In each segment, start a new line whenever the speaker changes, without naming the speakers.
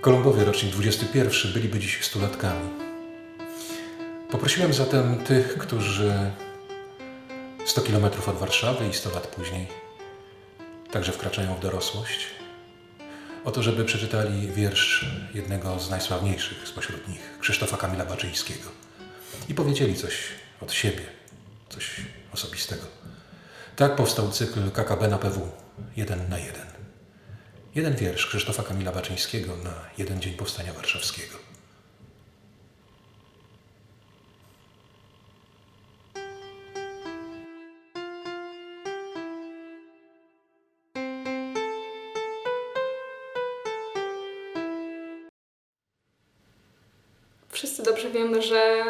Kolumbowie, rocznik 21, byliby dziś stulatkami. Poprosiłem zatem tych, którzy 100 km od Warszawy i 100 lat później także wkraczają w dorosłość, o to, żeby przeczytali wiersz jednego z najsławniejszych spośród nich, Krzysztofa Kamila Baczyńskiego. I powiedzieli coś od siebie, coś osobistego. Tak powstał cykl KKB na PW, jeden na jeden. Jeden wiersz Krzysztofa Kamila Baczyńskiego na jeden dzień powstania warszawskiego.
Wszyscy dobrze wiemy, że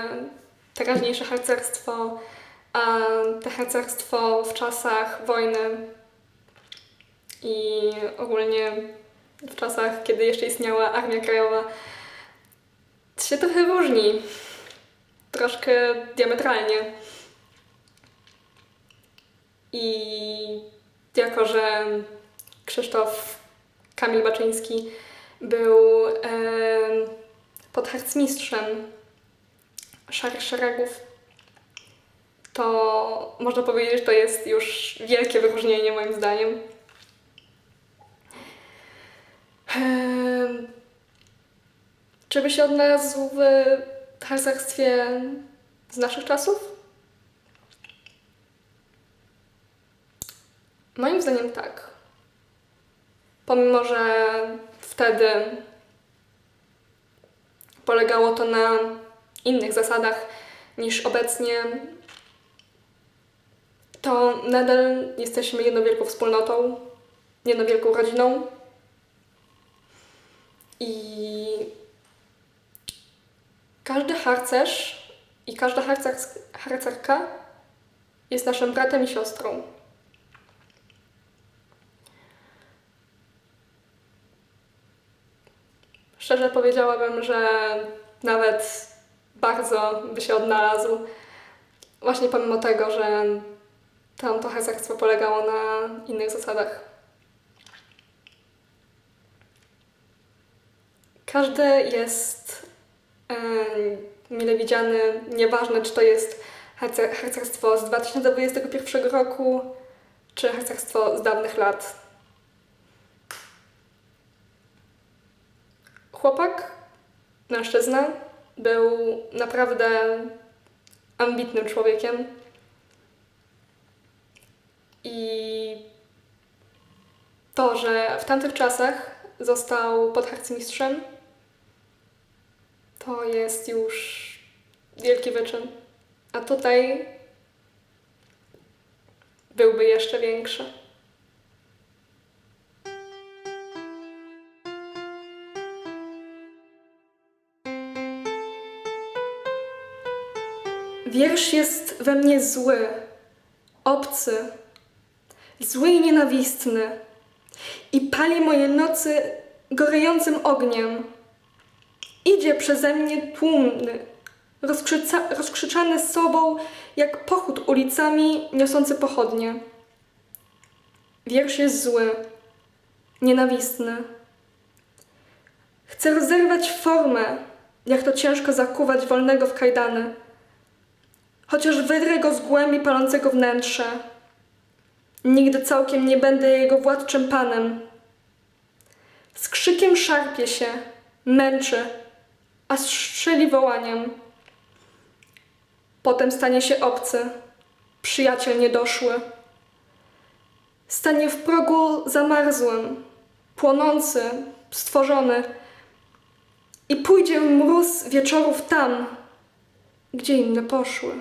teraźniejsze harcerstwo, to harcerstwo w czasach wojny i ogólnie w czasach, kiedy jeszcze istniała Armia Krajowa, się trochę różni. Troszkę diametralnie. I jako, że Krzysztof Kamil Baczyński był em, podharcmistrzem szarych szeregów, to można powiedzieć, że to jest już wielkie wyróżnienie moim zdaniem. Em, Czy by się odnalazł w harcerstwie z naszych czasów? Moim zdaniem tak. Pomimo, że wtedy polegało to na innych zasadach niż obecnie, to nadal jesteśmy jedną wielką wspólnotą, jedną wielką rodziną. I każdy harcerz i każda harcersk- harcerka jest naszym bratem i siostrą. Szczerze powiedziałabym, że nawet bardzo by się odnalazł. Właśnie pomimo tego, że tamto harcerstwo polegało na innych zasadach. Każdy jest mile widziany, nieważne czy to jest harcer- harcerstwo z 2021 roku, czy harcerstwo z dawnych lat. Chłopak, mężczyzna, był naprawdę ambitnym człowiekiem. I to, że w tamtych czasach został podharcmistrzem, to jest już wielki wyczyn. A tutaj byłby jeszcze większy. Wiersz jest we mnie zły, obcy, zły i nienawistny i pali moje nocy gorejącym ogniem. Idzie przeze mnie tłumny, rozkrzyczany sobą jak pochód ulicami niosący pochodnie. Wiersz jest zły, nienawistny. Chcę rozerwać formę, jak to ciężko zakuwać wolnego w kajdany chociaż wydrę go z głębi palącego wnętrza. Nigdy całkiem nie będę jego władczym panem. Z krzykiem szarpie się, męczy, a strzeli wołaniem. Potem stanie się obcy, przyjaciel niedoszły. Stanie w progu zamarzłym, płonący, stworzony i pójdzie mróz wieczorów tam, gdzie inne poszły.